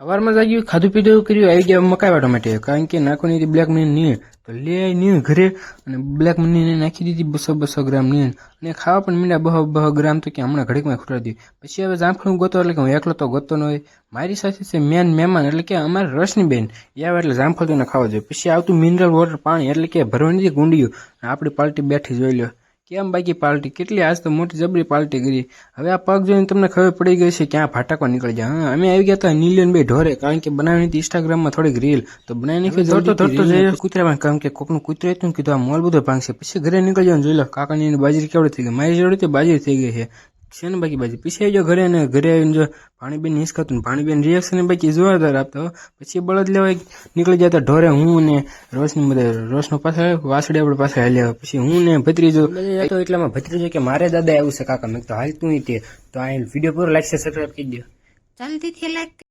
સવારમાં જાગ્યું, ખાધું પીધું, કર્યું, આવી ગયા, મકાઈ વાટવા માટે. કારણ કે નાખવાની હતી બ્લેક મની નીણ. તો લે નીણ ઘરે અને બ્લેક મનીને નાખી દીધી, બસો બસો ગ્રામ નીણ. અને ખાવા પણ મીંડા બહો બહો ગ્રામ તો કે હમણાં ઘડીકમાં ખવડાવી દીધું પછી હવે જામફળું ગોતો, એટલે કે હું એકલો તો ગોતો ન હોય. મારી સાથે છે મેન મહેમાન, એટલે કે અમારે રસની બેન. એ આવે એટલે જામફળ તો ખાવા જોઈએ પછી આવતું મિનરલ વોટર પાણી, એટલે કે ભરવાની ગુંડિયું. આપણી પાર્ટી બેઠી જોઈ લો કેમ બાકી પાલટી? કેટલી આજ તો મોટી જબરી પાલટી કરી. હવે આ પગ જોઈને તમને ખબર પડી ગઈ છે ક્યાં ફાટાકો નીકળી જાય હા અમે આવી ગયા હતા નીલિયનભાઈ બે ઢોરે કારણ કે બનાવી હતી ઇન્સ્ટાગ્રામમાં થોડીક રીલ તો બનાવી નાખી ધરતો ધરતો કૂતરામાં કારણ કે કોકનું કૂતરું હતું કીધું આ મોલ બધો ભાંગશે. પછી ઘરે નીકળી જવાનું જોઈ લો કાકાની બાજરી કેવડી થઈ ગઈ. મારી જોડે બાજરી થઈ ગઈ છે. છે ને બાકી બાજી? પછી આવી જાઓ ઘરે અને ઘરે આવીને જો પાણીબેન હિસકાતું પાણીબેન રિએક્શન બાકી જોરદાર આપતો પછી બળદ લેવા નીકળી જતા ઢોરે હું ને રોશની બધા રોશનો પાછળ વાસડે આપણે પાછળ હાલ્યા પછી હું ને ભત્રીજો તો એટલામાં ભત્રીજો કે મારે દાદા આવું છે કાકા મેં તો હાલ તું તે તો આ વીડિયો પૂરો છે સબસ્ક્રાઈબ કરી દો જલ્દીથી લાઈક